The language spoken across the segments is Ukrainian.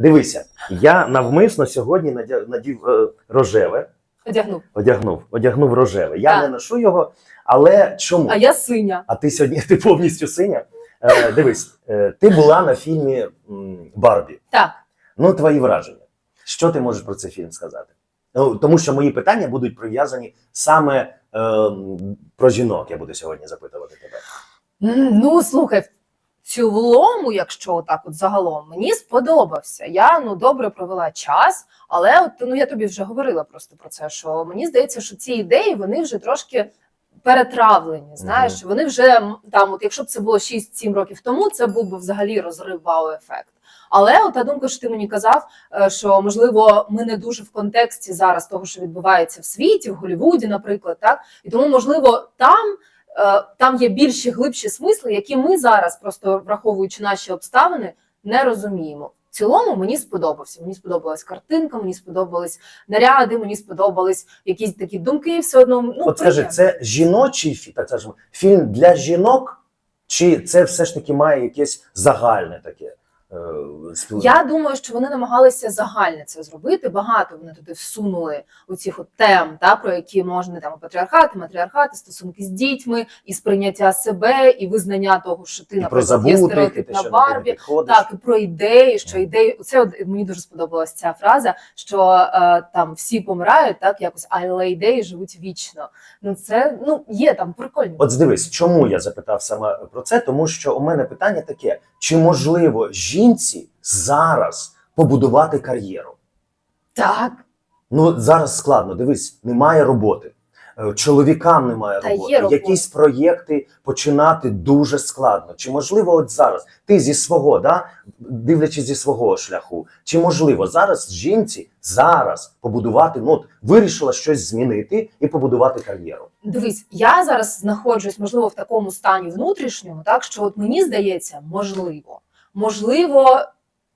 Дивися, я навмисно сьогодні надя- надів е, рожеве, Одягнув. одягнув, одягнув рожеве. Я Так. не ношу його, але чому? А я синя. А ти сьогодні ти повністю синя. Е, дивись, е, ти була на фільмі Барбі. Так. Ну, твої враження. Що ти можеш про цей фільм сказати? Ну, тому що мої питання будуть прив'язані саме е, про жінок. Я буду сьогодні запитувати тебе. Ну, слухай, цілому, якщо так от загалом, мені сподобався. Я ну добре провела час, але от ну я тобі вже говорила просто про це. Що мені здається, що ці ідеї вони вже трошки. Перетравлені, знаєш, Мгм. вони вже там, от якщо б це було 6-7 років тому, це був би взагалі розрив вау-ефект. Але от та думка, що ти мені казав, е, що можливо ми не дуже в контексті зараз того, що відбувається в світі, в Голлівуді, наприклад, так і тому, можливо, там там є більші глибші смисли, які ми зараз, просто враховуючи наші обставини, не розуміємо. В цілому мені сподобався. Мені сподобалась картинка, мені сподобались наряди, мені сподобались якісь такі думки. Все одно ну От скажи, це жіночий так скажемо, фільм для жінок, чи це все ж таки має якесь загальне таке? Е, Я думаю, що вони намагалися загальне це зробити. Багато вони туди всунули оцих от тем, та про які можна там і патріархат, і матріархат, і стосунки з дітьми, і сприйняття себе, і визнання того, що ти наприклад є що на Барбі. Так, і про ідеї, що ідеї, це от мені дуже сподобалася ця фраза, що е, там всі помирають, так якось, але ідеї живуть вічно. Ну це ну є там прикольні. От дивись, чому я запитав саме про це? Тому що у мене питання таке: чи можливо жінці зараз побудувати кар'єру? Так, Ну зараз складно. Дивись, немає роботи. Е, Чоловікам немає Та роботи. є робота. Якісь проєкти починати дуже складно. Чи можливо, от зараз ти зі свого, да, дивлячись зі свого шляху, чи можливо зараз жінці зараз побудувати? Ну от вирішила щось змінити і побудувати кар'єру. Дивись, я зараз знаходжусь, можливо, в такому стані внутрішньому, так що от мені здається, можливо, можливо,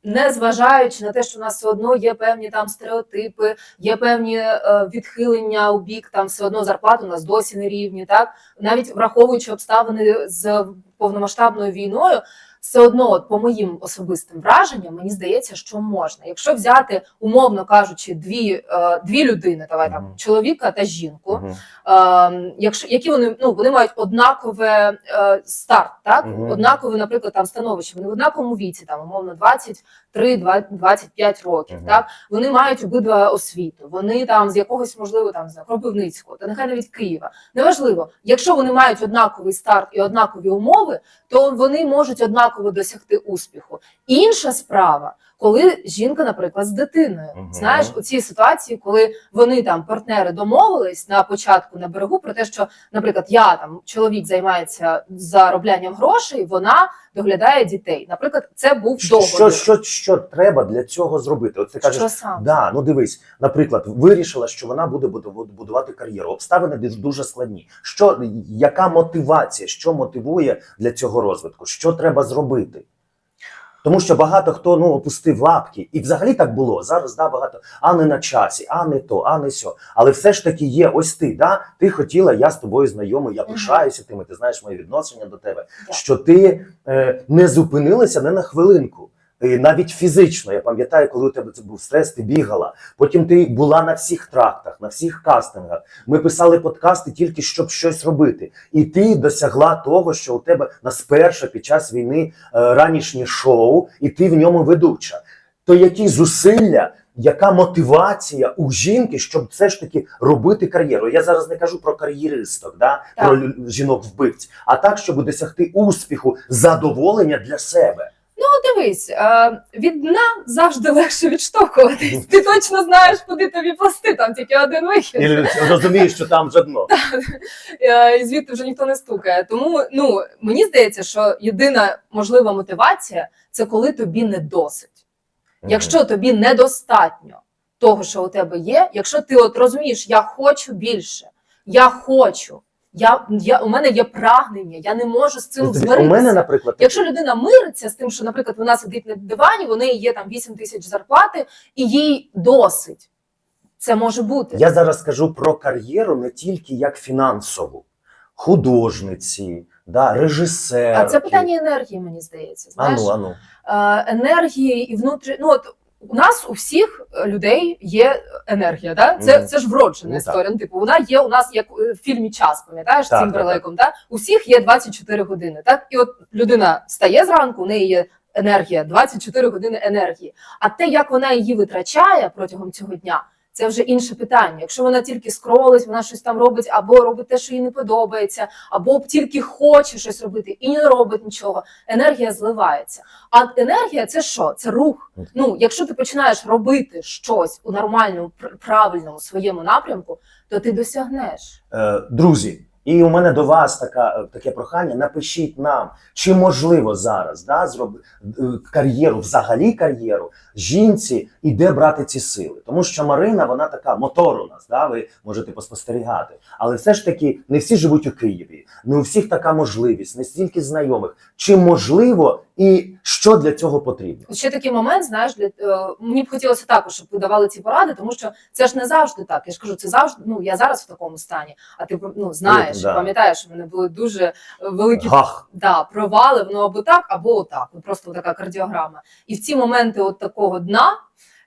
не зважаючи на те, що у нас все одно є певні там стереотипи, є певні е, відхилення у бік, там все одно зарплати у нас досі не рівні, так навіть враховуючи обставини з повномасштабною війною. Все одно, от, по моїм особистим враженням, мені здається, що можна. Якщо взяти, умовно кажучи, дві, е, дві людини, давай там чоловіка та жінку. Ем, якщо які вони ну вони мають однакове е, старт, так Мгм. однакове, наприклад, там становище. Вони в однаковому віці, там умовно 23, 25 років. Угу. Так вони мають обидва освіту. Вони там з якогось можливо там з Кропивницького, та нехай навіть Києва. Неважливо, якщо вони мають однаковий старт і однакові умови, то вони можуть однаково досягти успіху. Інша справа. Коли жінка, наприклад, з дитиною, Мгм. знаєш, у цій ситуації, коли вони там партнери домовились на початку на берегу про те, що, наприклад, я там чоловік займається зароблянням грошей, вона доглядає дітей. Наприклад, це був Що, договір. що, що треба для цього зробити? От ти кажеш, Що саме? Да, ну дивись, наприклад, вирішила, що вона буде будувати кар'єру. Обставини дуже складні. Що яка мотивація? Що мотивує для цього розвитку? Що треба зробити? Тому що багато хто ну опустив лапки, і взагалі так було. Зараз да багато а не на часі, а не то, а не сьо. Але все ж таки є ось ти. Да, ти хотіла, я з тобою знайомий, я пишаюся тими. Ти знаєш моє відношення до тебе. Що ти е, не зупинилася не на хвилинку. І навіть фізично, я пам'ятаю, коли у тебе це був стрес, ти бігала. Потім ти була на всіх трактах, на всіх кастингах. Ми писали подкасти тільки щоб щось робити. І ти досягла того, що у тебе нас перше під час війни е, ранішнє шоу, і ти в ньому ведуча. То які зусилля, яка мотивація у жінки, щоб все ж таки робити кар'єру? Я зараз не кажу про кар'єристок, да? Так. про жінок-вбивць, а так, щоб досягти успіху, задоволення для себе. Ну, дивись, е, від дна завжди легше відштовхуватись. Ти точно знаєш, куди тобі пласти, там тільки один вихід. І розумієш, що там вже дно. Е, і звідти вже ніхто не стукає. Тому ну мені здається, що єдина можлива мотивація це коли тобі не досить. Якщо тобі недостатньо того, що у тебе є, якщо ти от розумієш, я хочу більше, я хочу, я, я, у мене є прагнення, я не можу з цим змиритися. у мене, наприклад, Якщо людина мириться з тим, що, наприклад, вона сидить на дивані, в неї є там 8 тисяч зарплати, і їй досить. Це може бути. я зараз кажу про кар'єру не тільки як фінансову, художниці, да, режисерки. А це питання енергії, мені здається. Знаєш, Ану, ану. Е, енергії і внутрі. Ну от у нас у всіх е, людей є енергія, да? Це, Мгм. це ж вроджена Ну, історія. Ну, типу, вона є у нас як е, в фільмі час, пам'ятаєш, цим так, перелеком, да? У всіх є 24 години. Так? І от людина стає зранку, у неї є енергія, 24 години енергії. А те, як вона її витрачає протягом цього дня. Це вже інше питання. Якщо вона тільки скролить, вона щось там робить, або робить те, що їй не подобається, або тільки хоче щось робити і не робить нічого, енергія зливається. А енергія це що? Це рух. Ну, якщо ти починаєш робити щось у нормальному, правильному своєму напрямку, то ти досягнеш. Е, друзі, і у мене до вас така, е, таке прохання: напишіть нам, чи можливо зараз да, зробити кар'єру, взагалі кар'єру жінці, і де брати ці сили. Тому що Марина, вона така мотор у нас, да, ви можете поспостерігати. Але все ж таки не всі живуть у Києві, не у всіх така можливість, не стільки знайомих. Чи можливо і що для цього потрібно? Ще такий момент, знаєш, для е, мені б хотілося також, щоб ви давали ці поради, тому що це ж не завжди так. Я ж кажу, це завжди. Ну я зараз в такому стані. А ти ну знаєш, Да. пам'ятаєш, що мене були дуже великі Гах. да, провали, воно або так, або отак. Ну, просто така кардіограма. І в ці моменти от такого дна,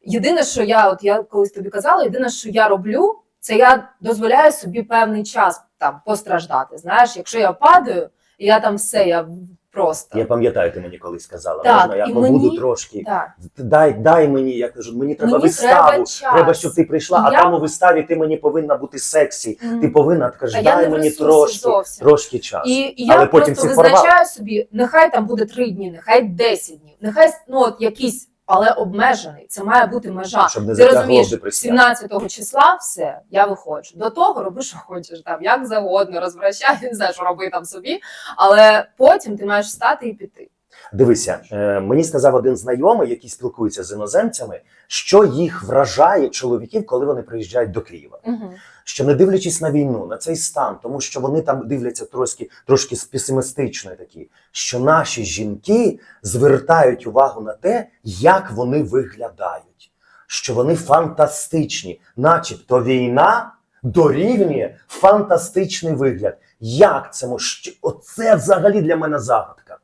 єдине, що я, от я колись тобі казала, єдине, що я роблю, це я дозволяю собі певний час там постраждати. Знаєш, якщо я падаю, я там все, я просто Я пам'ятаю, ти мені колись сказала, Так, можна я побуду мені- трошки. так. Дай, дай мені, я кажу, мені треба Мені виставу. треба час. Треба, щоб ти прийшла, а там у виставі ти мені повинна бути сексі. Мгм. Ти повинна ти кажеш, А дай мені трошки, зовсім. трошки часу. І, і я потім просто визначаю собі, нехай там буде три дні, нехай 10 днів, нехай ну от якийсь, але обмежений. Це має бути межа. Щоб не Ти розумієш, в 17 числа все, я виходжу. До того роби, що хочеш, там як завгодно, розвращай, не знаю, що роби там собі. Але потім ти маєш встати і піти. Дивися, е, мені сказав один знайомий, який спілкується з іноземцями, що їх вражає чоловіків, коли вони приїжджають до Києва. Угу. Що не дивлячись на війну, на цей стан, тому що вони там дивляться трошки, трошки песимістично такі, що наші жінки звертають увагу на те, як вони виглядають, що вони фантастичні, начебто війна дорівнює фантастичний вигляд. Як це може? Оце взагалі для мене загадка.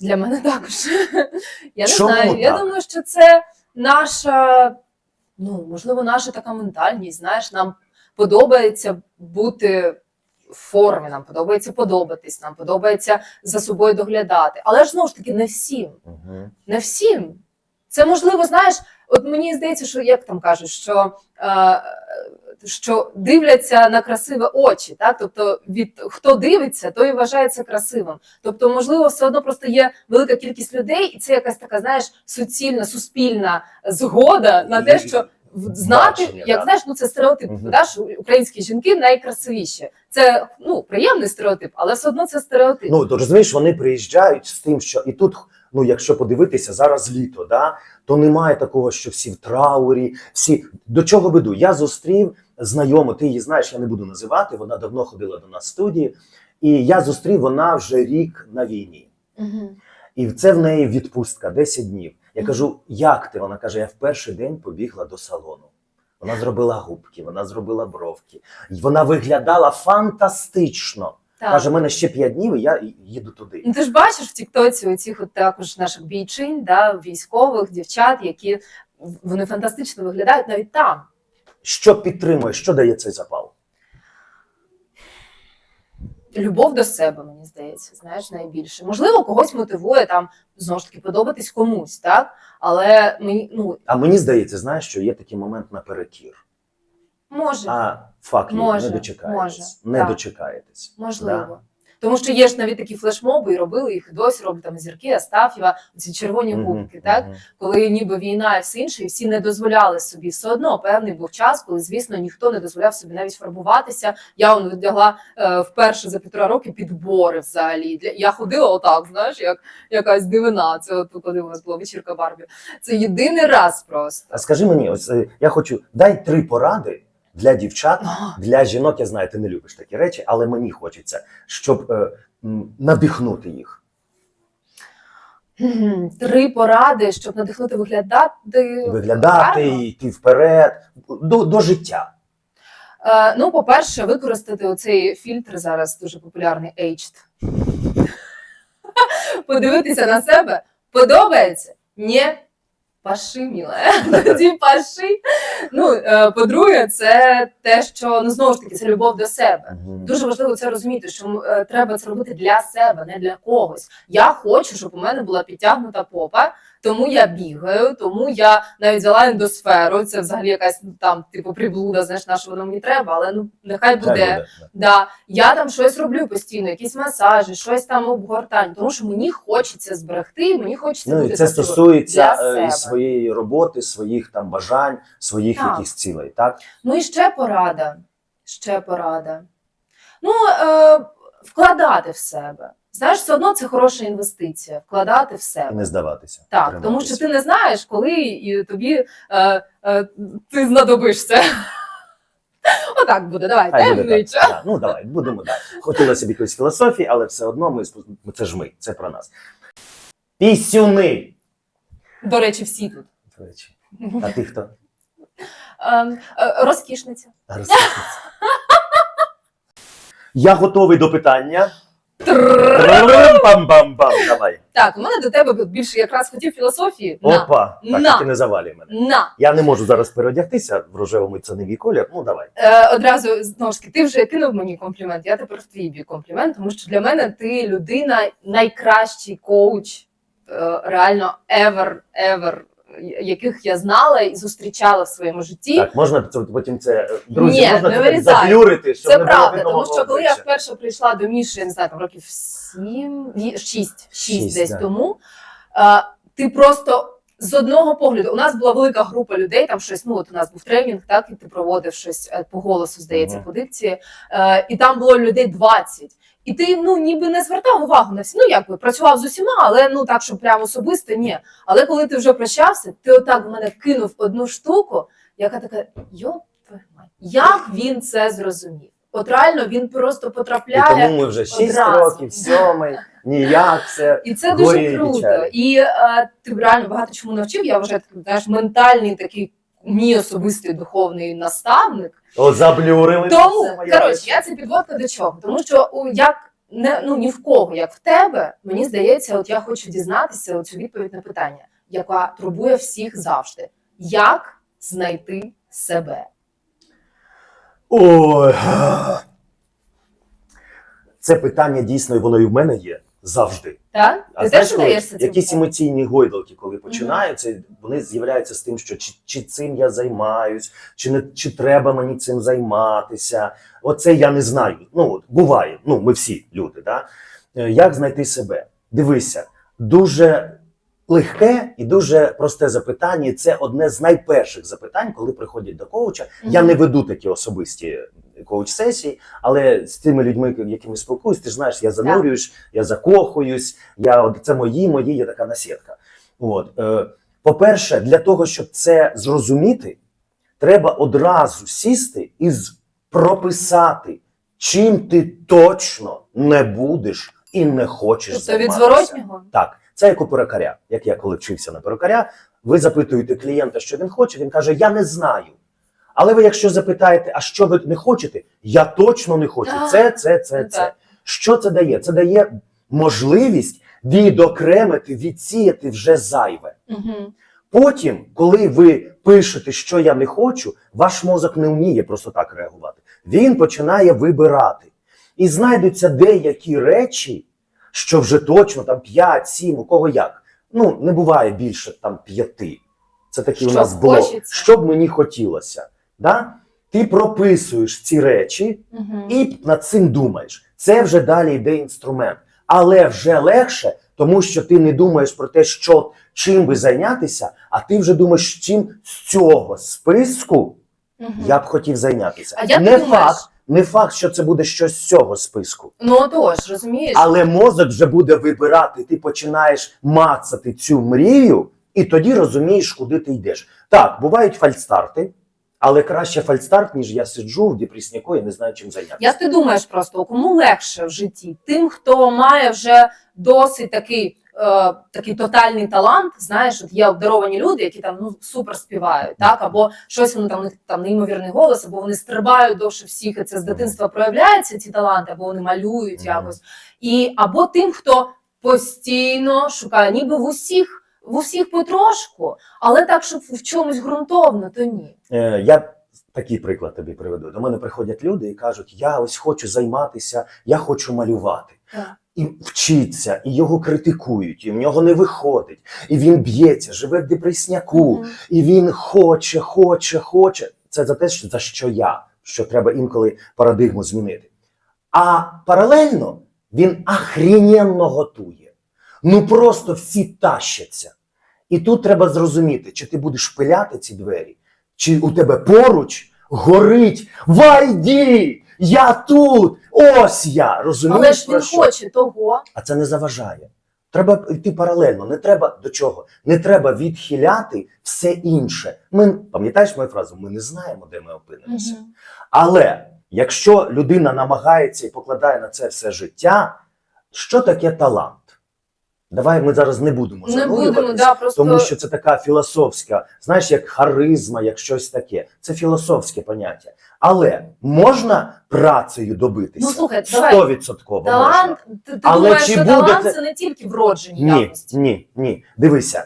Для мене також. Я не Чому знаю. Я думаю, що це наша, ну можливо, наша така ментальність. Знаєш, нам подобається бути в формі, нам подобається подобатись, нам подобається за собою доглядати. Але ж знову ж таки, не всім. Угу. Не всім. Це можливо, знаєш, от мені здається, що як там кажуть, що, е, що дивляться на красиве очі, так? Тобто, від хто дивиться, той і вважається красивим. Тобто, можливо, все одно просто є велика кількість людей, і це якась така, знаєш, суцільна, суспільна згода на те, що знати, Бачення, як да. знаєш, ну це стереотип. Мгм. Да, що українські жінки найкрасивіші. Це ну приємний стереотип, але все одно це стереотип. Ну, то розумієш, вони приїжджають з тим, що і тут, ну, якщо подивитися, зараз літо, да, то немає такого, що всі в траурі, всі до чого веду. Я зустрів знайому, ти її знаєш, я не буду називати. Вона давно ходила до нас в студії, і я зустрів вона вже рік на війні. Угу. І це в неї відпустка 10 днів. Я кажу, як ти? Вона каже: я в перший день побігла до салону. Вона зробила губки, вона зробила бровки. Вона виглядала фантастично. Так. Каже, в мене ще 5 днів, і я їду туди. Ну, ти ж бачиш в Тіктоці оцих от також наших бійчин, да, військових, дівчат, які вони фантастично виглядають навіть там. Що підтримує, що дає цей запал? Любов до себе, мені здається, знаєш, найбільше. Можливо, когось мотивує там знову ж таки подобатись комусь, так? Але мені ну А мені здається, знаєш, що є такий момент наперекір. може, А факт Може, не дочекаєтесь. може, не так. дочекаєтесь. можливо. Тому що є ж навіть такі флешмоби, і робили їх і досі роблять там зірки, Астафєва, ці червоні губки, так? коли ніби війна і все інше, і всі не дозволяли собі все одно. Певний був час, коли, звісно, ніхто не дозволяв собі навіть фарбуватися. Я он вдягла е, вперше за півтора роки підбори взагалі. Для я ходила отак, знаєш, як якась дивина. Це от коли у нас була вечірка Барбі. Це єдиний раз просто. А скажи мені, ось е, я хочу дай три поради для дівчат, для жінок. Я знаю, ти не любиш такі речі, але мені хочеться, щоб е, надихнути їх. Три поради, щоб надихнути виглядати Виглядати, гарно. йти вперед до, до життя. Е, ну, по-перше, використати оцей фільтр зараз дуже популярний Aged. Подивитися на себе. Подобається? Ні. Паши, міле, тоді паши. Ну, е, по-друге, це те, що ну знову ж таки це любов до себе. Дуже важливо це розуміти, що е, треба це робити для себе, не для когось. Я хочу, щоб у мене була підтягнута попа, тому я бігаю, тому я навіть взяла ендосферу. Це взагалі якась ну, там, типу, приблуда, знаєш, на що воно мені треба, але ну нехай буде. Буде, да. Я там щось роблю постійно, якісь масажі, щось там обгортання, тому що мені хочеться зберегти, мені хочеться Ну і це стосується е, і своєї роботи, своїх там бажань, своїх Так. якихось цілей, так? Ну і ще порада. Ще порада. Ну, е, вкладати в себе. Знаєш, все одно це хороша інвестиція. Вкладати в І не здаватися. Так, триматися. тому що ти не знаєш, коли і тобі е, е, ти знадобишся. Отак буде, давай, Хай буде так. Да, Ну давай, будемо далі. Хотілося б якоїсь філософії, але все одно ми це ж ми, це про нас. Пісюни. До речі, всі тут. До речі. А ти хто? Е, е, розкішниця. Розкажи. Я готовий до питання. Пам-пам-пам. Давай. Так, у мене до тебе більше якраз хотів філософії. На. Опа. Так, На. ти не завалюй мене. На. Я не можу зараз переодягтися в рожевому ціневій колір. Ну давай. Е, одразу знову ж таки, ти вже кинув мені комплімент. Я тепер в твій бік комплімент, тому що для мене ти людина, найкращий коуч, е, реально ever, ever, яких я знала і зустрічала в своєму житті. Так, можна це потім це е, друзі, Ні, можна не це так вирізай. заплюрити, щоб Це не було правда, видно тому що коли я обличчя. вперше прийшла до Міші, я не знаю, там років сім, ні, шість, шість Шість, десь да. тому, е, ти просто. З одного погляду, у нас була велика група людей, там щось, ну от у нас був тренінг, так, і ти проводив щось е, по голосу, здається, Мгм. по дикції, е, і там було людей 20. І ти ну ніби не звертав увагу на всі. Ну якби працював з усіма, але ну так, щоб прямо особисто, ні. Але коли ти вже прощався, ти отак в мене кинув одну штуку, яка така йоп, як він це зрозумів? От реально він просто І тому ми вже 6 одразу. років, сьомий, ніяк все. І це дуже круто. печалі. І е, ти реально багато чому навчив. Я такий, знаєш, ментальний такий мій особистий духовний наставник. О, заблюрили. Тому коротше, я це підводка до чого? Тому що у як не ну ні в кого, як в тебе, мені здається, от я хочу дізнатися цю відповідь на питання, яка турбує всіх завжди: як знайти себе? Ой. Це питання дійсно, і воно і в мене є завжди. Так? А Ти знаєш, теж коли цим якісь питанням? емоційні гойдалки, коли починаються, вони з'являються з тим, що чи, чи цим я займаюсь, чи не чи треба мені цим займатися. Оце я не знаю. Ну от буває. Ну, ми всі люди. Да? Е, Як знайти себе? Дивися, дуже легке і дуже просте запитання. і Це одне з найперших запитань, коли приходять до коуча. Я Мгм. не веду такі особисті коуч-сесії, але з тими людьми, якими спілкуюсь, ти ж знаєш, я занурююсь, я закохуюсь, я це мої, мої, є така насітка. От е, по-перше, для того, щоб це зрозуміти, треба одразу сісти і прописати, чим ти точно не будеш і не хочеш Тобто від зворотнього? Так, це як у перукаря. Як я коли вчився на перукаря, ви запитуєте клієнта, що він хоче, він каже: Я не знаю. Але ви, якщо запитаєте, а що ви не хочете, я точно не хочу. Це, це, це, ну це. Що це дає? Це дає можливість відокремити, відсіяти вже зайве. Угу. Потім, коли ви пишете, що я не хочу, ваш мозок не вміє просто так реагувати. Він починає вибирати. І знайдуться деякі речі, що вже точно там 5, 7, у кого як. Ну, не буває більше там п'яти. Це такий у нас блок. Що б мені хотілося. Да? Ти прописуєш ці речі, Угу. і над цим думаєш. Це вже далі йде інструмент. Але вже легше, тому що ти не думаєш про те, що чим би зайнятися, а ти вже думаєш, чим з цього списку я б хотів зайнятися. А як не ти факт, не факт, що це буде щось з цього списку. Ну отож, розумієш? Але мозок вже буде вибирати, ти починаєш мацати цю мрію, і тоді розумієш, куди ти йдеш. Так, бувають фальстарти, але краще фальстарт, ніж я сиджу в депресняку і не знаю, чим зайнятися. Як ти думаєш просто, кому легше в житті? Тим, хто має вже досить такий, е, такий тотальний талант, знаєш, от є обдаровані люди, які там ну супер співають, так або щось вони там у них там неймовірний голос, або вони стрибають довше всіх, і це з дитинства проявляється ці таланти, або вони малюють якось. І або тим, хто постійно шукає, ніби в усіх. В усіх потрошку, але так, щоб в чомусь ґрунтовно, то ні. Е, Я такий приклад тобі приведу. До мене приходять люди і кажуть: я ось хочу займатися, я хочу малювати. Так. І вчиться, і його критикують, і в нього не виходить, і він б'ється, живе в депресняку, Мгм. і він хоче, хоче, хоче. Це за те, що- за що я, що треба інколи парадигму змінити. А паралельно він ахріненно готує. Ну просто всі тащаться. І тут треба зрозуміти, чи ти будеш пиляти ці двері, чи у тебе поруч горить Вайді! Я тут! Ось я! Розумієш? Але ж він що? хоче того. А це не заважає. Треба йти паралельно. Не треба до чого. Не треба відхиляти все інше. Ми пам'ятаєш мою фразу? Ми не знаємо, де ми опинимося. Але якщо людина намагається і покладає на це все життя, що таке талант? Давай ми зараз не будемо Не будемо, да, просто тому що це така філософська, знаєш, як харизма, як щось таке. Це філософське поняття. Але можна працею добитися? Ну, слухай, давай. Стовідсотково можна. талант, ти, ти Але думаєш, чи що буде талант це- це не тільки вроджені Ні, якості. ні, ні. Дивися,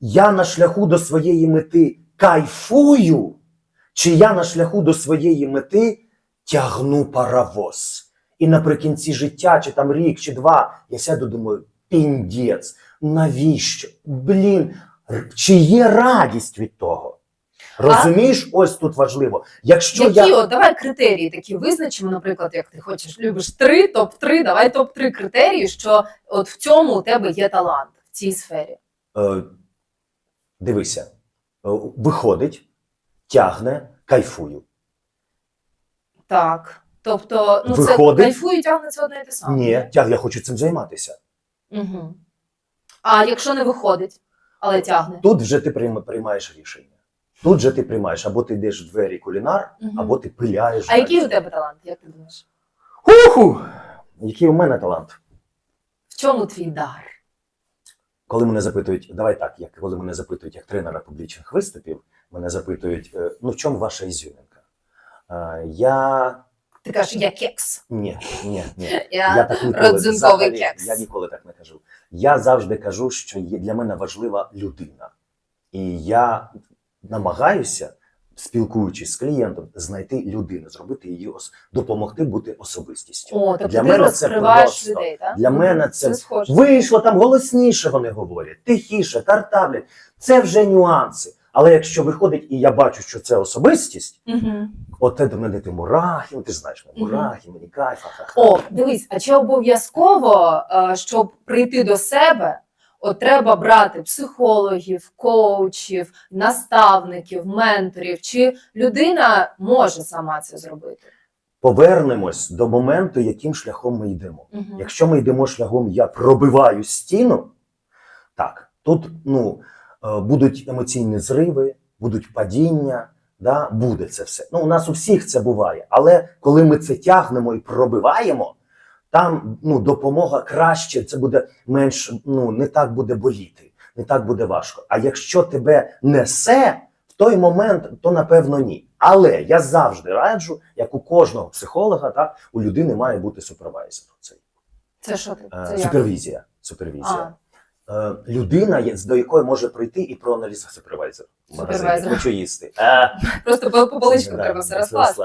я на шляху до своєї мети кайфую, чи я на шляху до своєї мети тягну паровоз. І наприкінці життя, чи там рік, чи два, я сяду, думаю, піндець, навіщо? Блін, чи є радість від того? Розумієш, ось тут важливо. Якщо Які, я. от, давай критерії такі визначимо, наприклад, як ти хочеш, любиш три, топ-3, давай топ-3 критерії, що от в цьому у тебе є талант в цій сфері. Е, дивися, е, виходить, тягне, кайфую. Так. Тобто, ну це Виходить? кайфує і тягне це одне і те саме. Ні, тяг, я хочу цим займатися. Угу. А якщо не виходить, але тягне. Тут вже ти прийм- приймаєш рішення. Тут вже ти приймаєш, або ти йдеш в двері кулінар, Мгм. або ти пиляєш. А який у тебе талант, як ти думаєш? Уху! Який у мене талант? В чому твій дар? Коли мене запитують, давай так, як коли мене запитують як тренера публічних виступів, мене запитують, е, ну в чому ваша ізюмінка? Е, Я Ти кажеш, я кекс. ні, ні, ні. Я, Я так ніколи родзинковий взагалі, кекс. Я ніколи так не кажу. Я завжди кажу, що є для мене важлива людина. І я намагаюся, спілкуючись з клієнтом, знайти людину, зробити її ос- допомогти бути особистістю. О, тобто Для ти мене це просто. людей, так? Для мене це схоже. Вийшло там голосніше, вони говорять, тихіше, картавлять. Це вже нюанси. Але якщо виходить, і я бачу, що це особистість, Угу. от це до мене ти мурахи, ти знаєш, мурахи, мені кайф. ха-ха-ха. О, дивись, а чи обов'язково, е, щоб прийти до себе, от треба брати психологів, коучів, наставників, менторів, чи людина може сама це зробити? Повернемось до моменту, яким шляхом ми йдемо. Угу. Якщо ми йдемо шляхом, я пробиваю стіну, так, тут ну, будуть емоційні зриви, будуть падіння, да, буде це все. Ну, у нас у всіх це буває. Але коли ми це тягнемо і пробиваємо, там ну, допомога краще, це буде менш, ну, не так буде боліти, не так буде важко. А якщо тебе несе, в той момент, то напевно ні. Але я завжди раджу, як у кожного психолога, так, у людини має бути супервайзер. Це що? Е, Це супервізія. Супервізія. Е, людина, до якої може прийти і проаналізувати супервайзер. Супервайзер. Хочу їсти. Е, Просто по, по поличку треба все розкласти.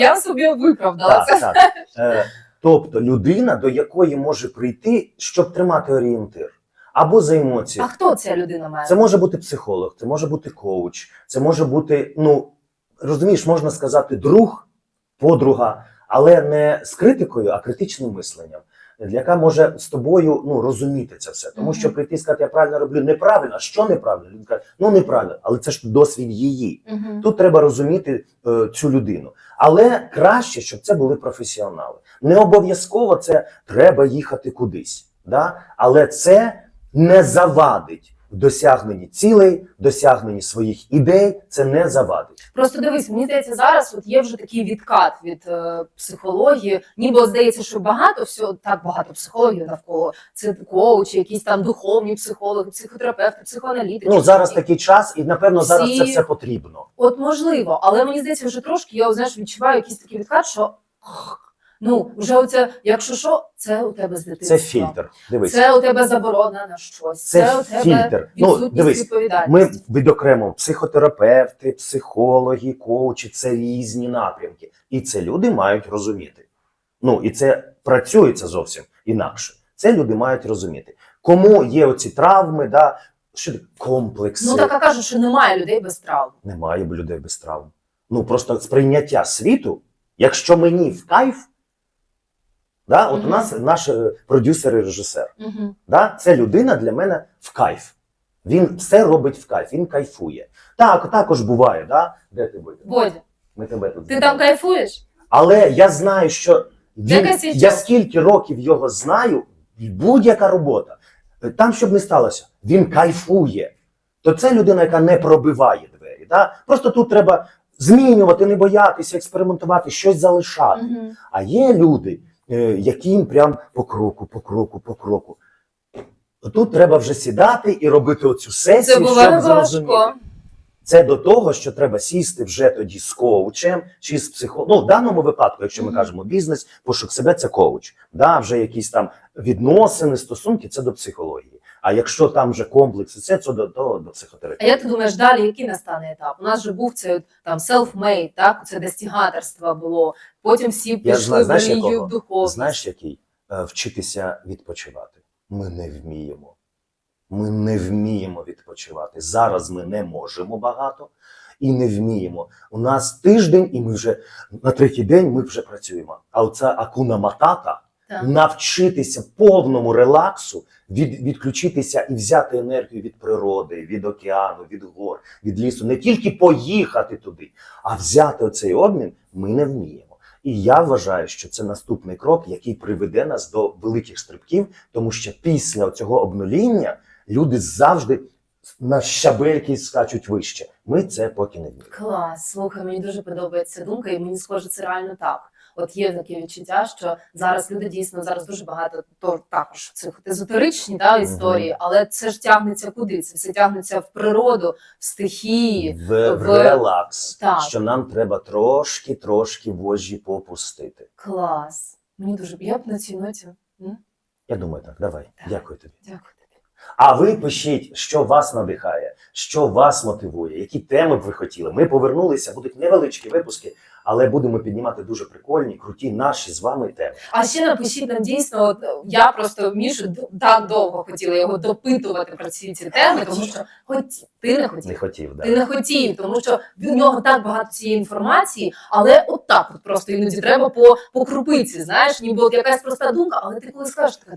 Я, собі виправдала це. так. Тобто людина, до якої може прийти, щоб тримати орієнтир. Або за емоції. А хто ця людина має? Це може бути психолог, це може бути коуч, це може бути, ну розумієш, можна сказати, друг, подруга, але не з критикою, а критичним мисленням, яка може з тобою ну, розуміти це все. Тому що прийти і сказати, я правильно роблю неправильно, а що неправильно? Людина каже, ну неправильно, але це ж досвід її. Тут треба розуміти е, цю людину. Але краще, щоб це були професіонали. Не обов'язково це треба їхати кудись. Да? Але це не завадить в досягненні цілей, досягненні своїх ідей. Це не завадить. Просто дивись, мені здається, зараз от є вже такий відкат від е, психології. Ніби здається, що багато всього, так багато психологів навколо. Це коучі, якісь там духовні психологи, психотерапевти, психоаналітики. Ну зараз такий час, і напевно зараз Всі- це все потрібно. От можливо, але мені здається, вже трошки я знаєш, відчуваю якийсь такий відкат, що Ну, вже оце, якщо що, це у тебе з дитинства. Це фільтр. Дивись. Це у тебе заборона на щось. Це Це, у тебе фільтр. Ну, дивись, Ми відокремо психотерапевти, психологи, коучі це різні напрямки. І це люди мають розуміти. Ну і це працюється зовсім інакше. Це люди мають розуміти. Кому є оці травми, да, що комплекси. Ну так а кажуть, що немає людей без травм. Немає людей без травм. Ну просто сприйняття світу, якщо мені в кайф, да, от у нас наш е, продюсер і режисер. Угу. Да? Це людина для мене в кайф. Він все робить в кайф, він кайфує. Так, також буває, да? де ти будеш? Бодя, Ми тебе тут ти знаємо. там кайфуєш? Але я знаю, що він, Яка я скільки років його знаю, і будь-яка робота, е, там щоб не сталося, він кайфує. То це людина, яка не пробиває двері. Да? Просто тут треба змінювати, не боятися, експериментувати, щось залишати. Угу. А є люди, яким прям по кроку, по кроку, по кроку. Тут треба вже сідати і робити оцю сесію, Це буває щоб зрозуміти. важко. Це до того, що треба сісти вже тоді з коучем чи з психологом. Ну, в даному випадку, якщо ми кажемо бізнес, пошук себе це коуч. Да, вже якісь там відносини, стосунки це до психології. А якщо там вже комплекси, це, це до, до, до А як ти думаєш, далі який настане етап? У нас же був цей там self-made, так? Це достігаторство було. Потім всі Я пішли знаю, в релігію, в духовність. Знаєш, який Е, вчитися відпочивати? Ми не вміємо. Ми не вміємо відпочивати. Зараз ми не можемо багато і не вміємо. У нас тиждень, і ми вже на третій день ми вже працюємо. А оця акуна матата Так. навчитися повному релаксу, від, відключитися і взяти енергію від природи, від океану, від гор, від лісу, не тільки поїхати туди, а взяти оцей обмін ми не вміємо. І я вважаю, що це наступний крок, який приведе нас до великих стрибків, тому що після цього обнуління люди завжди на щабельки скачуть вище. Ми це поки не вміємо. Клас, слухай, мені дуже подобається думка, і мені схоже, це реально так. От є таке відчуття, що зараз люди дійсно зараз дуже багато то також цих езотеричні да, історії, але це ж тягнеться куди? Це все тягнеться в природу, в стихії. В, в- релакс, Так. що нам треба трошки, трошки вожжі попустити. Клас. Мені дуже я б на цій ноті. м? Я думаю, так, давай. Так. Дякую тобі. Дякую. А ви пишіть, що вас надихає, що вас мотивує, які теми б ви хотіли. Ми повернулися, будуть невеличкі випуски, але будемо піднімати дуже прикольні, круті наші з вами теми. А ще напишіть нам дійсно, от я просто Мішу так довго хотіла його допитувати про ці ці теми, тому що хоч ти не хотів. Не хотів, да. Ти не хотів, тому що в нього так багато цієї інформації, але от так от просто іноді треба по, по крупиці, знаєш, ніби от якась проста думка, але ти коли скажеш така,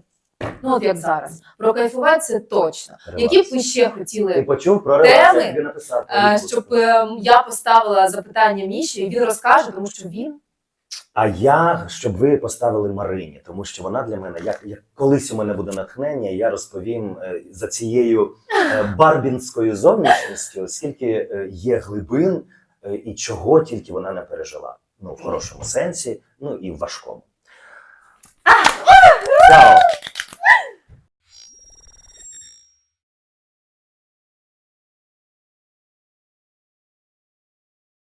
ну от як зараз, про кайфувати це точно. Релакс. Які б ви ще хотіли Ти почув про релакс, Теми, я тобі написав. е, щоб е, я поставила запитання Міші, і він розкаже, тому що він А я, щоб ви поставили Марині, тому що вона для мене, як, як колись у мене буде натхнення, я розповім е, за цією е, барбінською зовнішністю, скільки е, є глибин е, і чого тільки вона не пережила. Ну, в хорошому сенсі, ну і в важкому. Чао!